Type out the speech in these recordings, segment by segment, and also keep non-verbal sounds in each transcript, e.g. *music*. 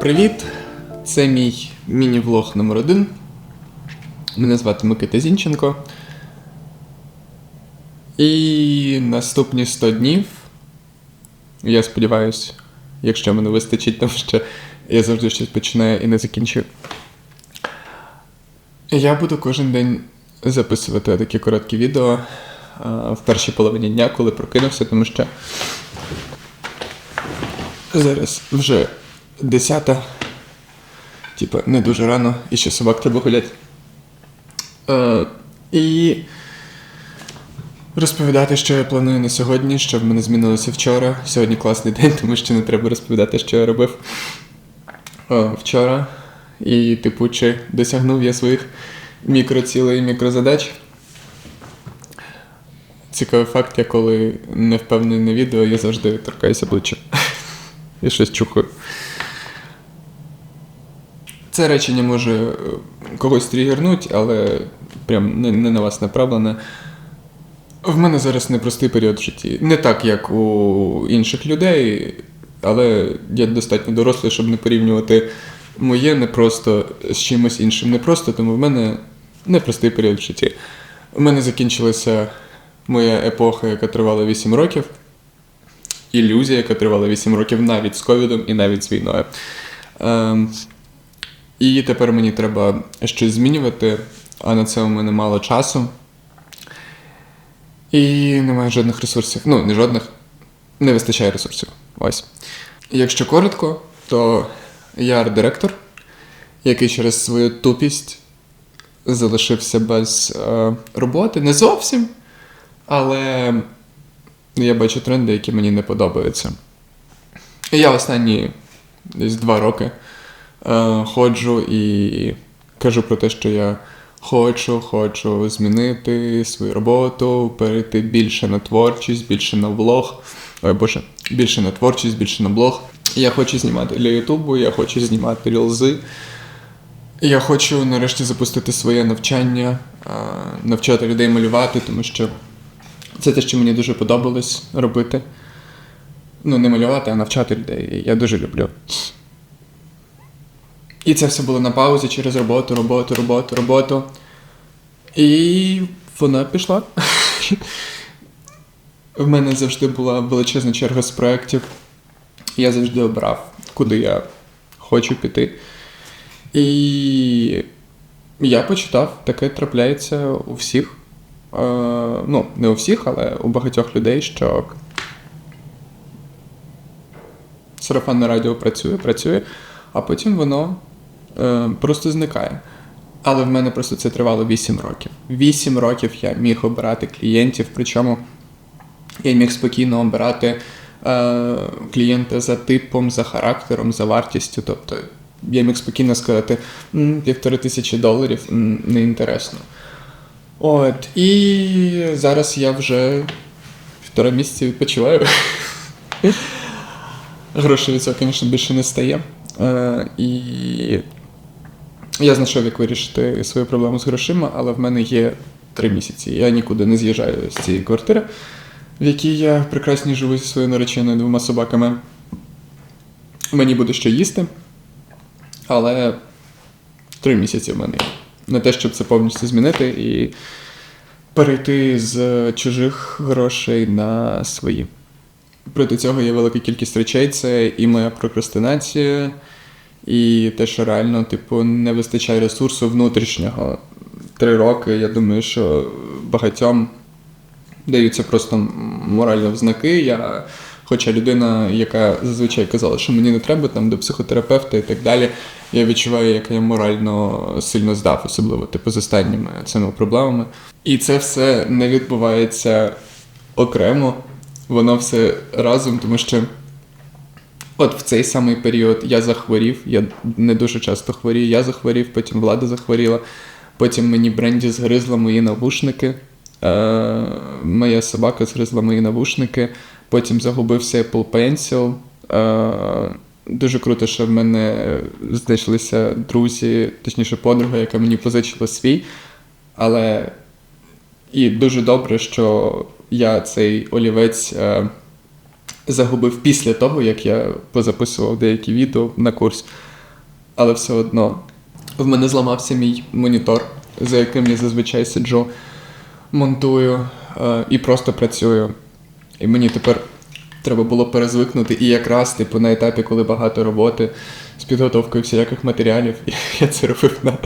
Привіт! Це мій міні-влог номер один. Мене звати Микита Зінченко. І наступні 100 днів. Я сподіваюся, якщо мене вистачить, тому що я завжди щось починаю і не закінчую. Я буду кожен день записувати такі короткі відео в першій половині дня, коли прокинувся, тому що зараз вже десята. Типа, не дуже рано, і ще собак треба гуляти. Е, і розповідати, що я планую на сьогодні, що в мене змінилося вчора. Сьогодні класний день, *laughs* тому що не треба розповідати, що я робив е, вчора. І, типу, чи досягнув я своїх мікроцілей і мікрозадач. Цікавий факт, я коли не впевнений на відео, я завжди торкаюся обличчя. *laughs* І щось чухаю. Це речення може е, когось тригернути, але прям не, не на вас направлене. В мене зараз непростий період в житті. Не так, як у інших людей, але я достатньо дорослий, щоб не порівнювати моє непросто з чимось іншим. Непросто, тому в мене непростий період в житті. У мене закінчилася моя епоха, яка тривала 8 років. Ілюзія, яка тривала 8 років навіть з ковідом і навіть з війною. Ем, і тепер мені треба щось змінювати, а на це у мене мало часу. І немає жодних ресурсів. Ну, не жодних, не вистачає ресурсів. Ось. Якщо коротко, то я арт-директор, який через свою тупість залишився без е, роботи. Не зовсім, але я бачу тренди, які мені не подобаються. І я останні десь два роки ходжу і кажу про те, що я хочу, хочу змінити свою роботу, перейти більше на творчість, більше на влог. Ой, боже, більше на творчість, більше на блог. Я хочу знімати для Ютубу, я хочу знімати рілзи. Я хочу нарешті запустити своє навчання, е, навчати людей малювати, тому що це те, що мені дуже подобалось робити. Ну, не малювати, а навчати людей. Я дуже люблю. І це все було на паузі через роботу, роботу, роботу, роботу. І вона пішла. В мене завжди була величезна черга з проєктів. Я завжди обрав, куди я хочу піти. І я почитав, таке трапляється у всіх. Е, ну, не у всіх, але у багатьох людей, що сарафанне радіо працює, працює, а потім воно просто зникає. Але в мене просто це тривало 8 років. 8 років я міг обирати клієнтів, причому я міг спокійно обирати е, клієнта за типом, за характером, за вартістю. Тобто я міг спокійно сказати, півтори тисячі доларів неінтересно. От, і зараз я вже півтора місяці відпочиваю. *laughs* Грошей від цього, звісно, більше не стає. Е, і я знайшов, як вирішити свою проблему з грошима, але в мене є три місяці. Я нікуди не з'їжджаю з цієї квартири, в якій я прекрасні живу зі своєю нареченою двома собаками. Мені буде що їсти, але три місяці в мене є. На те, щоб це повністю змінити і перейти з чужих грошей на свої. Проти цього є велика кількість речей. Це і моя прокрастинація, і те, що реально, типу, не вистачає ресурсу внутрішнього. Три роки, я думаю, що багатьом даються просто моральні взнаки. Я, хоча людина, яка зазвичай казала, що мені не треба там до психотерапевта і так далі, я відчуваю, як я морально сильно здав, особливо типу з останніми цими проблемами. І це все не відбувається окремо, воно все разом, тому що. От в цей самий період я захворів, я не дуже часто хворію, я захворів, потім влада захворіла, потім мені Бренді згризла мої навушники, е, моя собака згризла мої навушники, потім загубився Apple Pencil. Е, дуже круто, що в мене знайшлися друзі, точніше подруга, яка мені позичила свій. Але і дуже добре, що я цей олівець. Е, загубив після того, як я позаписував деякі відео на курс. але все одно в мене зламався мій монітор, за яким я зазвичай сиджу, монтую е, і просто працюю. І мені тепер треба було перезвикнути. І якраз, типу, на етапі, коли багато роботи з підготовкою всіляких матеріалів, *laughs* я це робив на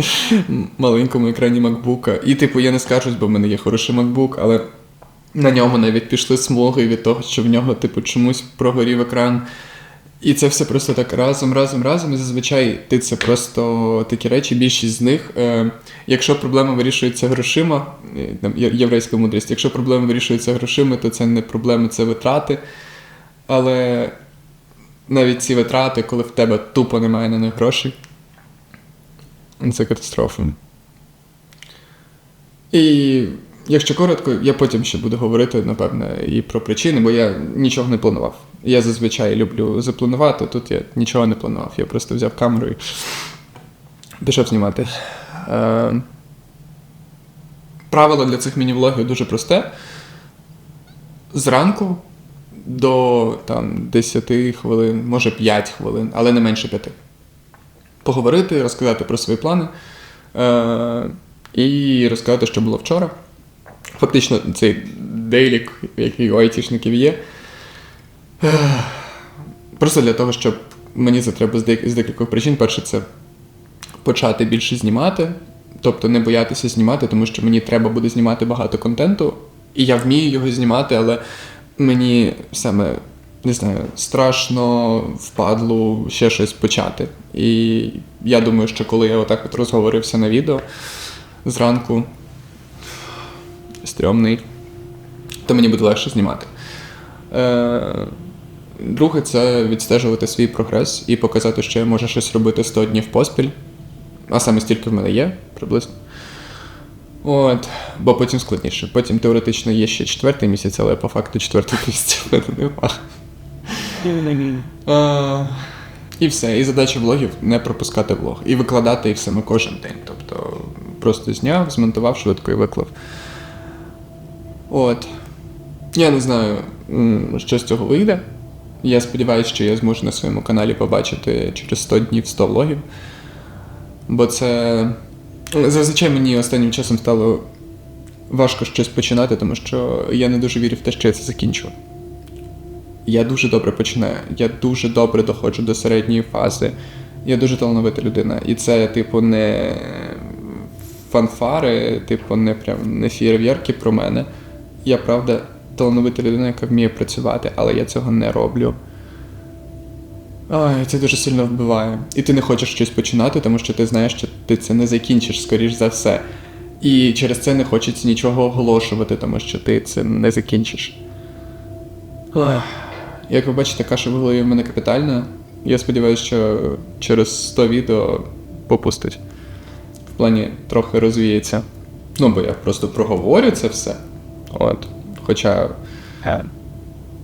маленькому екрані MacBook. І, типу, я не скаржусь, бо в мене є хороший MacBook, але на ньому навіть пішли смуги від того, що в нього, типу, чомусь прогорів екран. І це все просто так разом, разом, разом. І зазвичай ти це просто такі речі, більшість з них. Е, якщо проблема вирішується грошима, е, там єврейська мудрість, якщо проблема вирішується грошима, то це не проблеми, це витрати. Але навіть ці витрати, коли в тебе тупо немає на них грошей, це катастрофа. І якщо коротко, я потім ще буду говорити, напевне, і про причини, бо я нічого не планував. Я зазвичай люблю запланувати, тут я нічого не планував. Я просто взяв камеру і пішов знімати. Е, правило для цих міні-влогів дуже просте. Зранку до там, 10 хвилин, може 5 хвилин, але не менше 5. Поговорити, розказати про свої плани е, і розказати, що було вчора. Фактично, цей дейлік, який у айтішників є. Просто для того, щоб мені це треба з декількох причин. Перше, це почати більше знімати, тобто не боятися знімати, тому що мені треба буде знімати багато контенту, і я вмію його знімати, але мені саме не знаю, страшно впадло ще щось почати. І я думаю, що коли я отак от розговорився на відео зранку, стрьомний, то мені буде легше знімати. Е, Друге, це відстежувати свій прогрес і показати, що я можу щось робити 100 днів поспіль, а саме стільки в мене є приблизно. От, бо потім складніше. Потім теоретично є ще четвертий місяць, але по факту четвертий *laughs* місяць в мене нема. А, і все. І задача влогів не пропускати влог. І викладати їх саме кожен день. Тобто просто зняв, змонтував швидко і виклав. От. Я не знаю, що з цього вийде. Я сподіваюся, що я зможу на своєму каналі побачити через 100 днів 100 влогів. Бо це. Зазвичай мені останнім часом стало важко щось починати, тому що я не дуже вірю в те, що я це закінчу. Я дуже добре починаю, я дуже добре доходжу до середньої фази. Я дуже талановита людина. І це, типу, не фанфари, типу, не прям не фєрверки про мене. Я правда талановита людина, яка вміє працювати, але я цього не роблю. Ой, це дуже сильно вбиває. І ти не хочеш щось починати, тому що ти знаєш, що ти це не закінчиш, скоріш за все. І через це не хочеться нічого оголошувати, тому що ти це не закінчиш. Ой. Як ви бачите, каша в голові в мене капітальна. Я сподіваюся, що через 100 відео попустить. В плані трохи розвіється. Ну, бо я просто проговорю це все. От. Хоча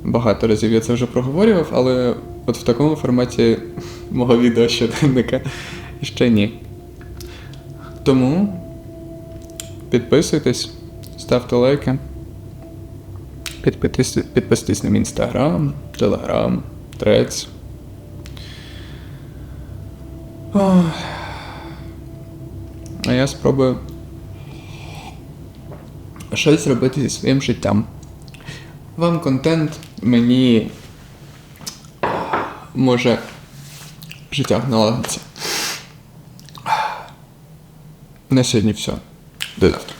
багато разів я це вже проговорював, але от в такому форматі *laughs* мого відео щоденника ще ні. Тому підписуйтесь, ставте лайки. Підписуйтесь, підписуйтесь на мій інстаграм, телеграм, трец. А я спробую щось робити зі своїм життям. Вам контент, мені може в життях наладиться. На сьогодні все. До завтра.